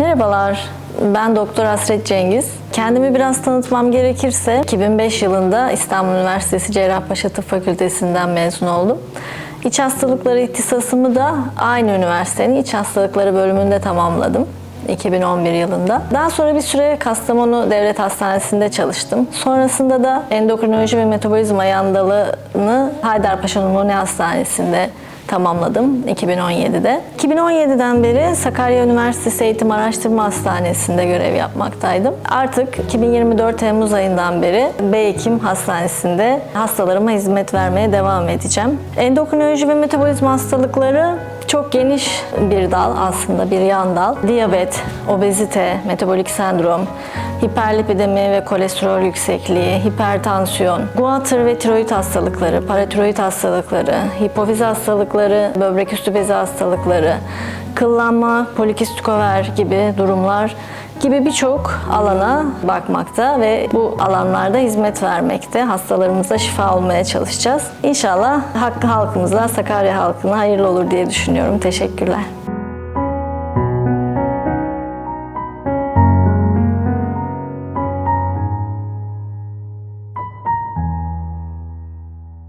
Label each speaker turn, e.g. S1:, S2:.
S1: Merhabalar, ben Doktor Hasret Cengiz. Kendimi biraz tanıtmam gerekirse 2005 yılında İstanbul Üniversitesi Cerrahpaşa Tıp Fakültesinden mezun oldum. İç hastalıkları ihtisasımı da aynı üniversitenin iç hastalıkları bölümünde tamamladım. 2011 yılında. Daha sonra bir süre Kastamonu Devlet Hastanesi'nde çalıştım. Sonrasında da endokrinoloji ve metabolizma yan dalını Haydarpaşa Numune Hastanesi'nde tamamladım 2017'de. 2017'den beri Sakarya Üniversitesi Eğitim Araştırma Hastanesi'nde görev yapmaktaydım. Artık 2024 Temmuz ayından beri Beyhekim Hastanesi'nde hastalarıma hizmet vermeye devam edeceğim. Endokrinoloji ve metabolizma hastalıkları çok geniş bir dal aslında, bir yan dal. Diyabet, obezite, metabolik sendrom, hiperlipidemi ve kolesterol yüksekliği, hipertansiyon, guatr ve tiroid hastalıkları, paratiroid hastalıkları, hipofiz hastalıkları, böbrek üstü bezi hastalıkları, kıllanma, polikistik over gibi durumlar gibi birçok alana bakmakta ve bu alanlarda hizmet vermekte. Hastalarımıza şifa olmaya çalışacağız. İnşallah Hakkı halkımıza, Sakarya halkına hayırlı olur diye düşünüyorum. Teşekkürler.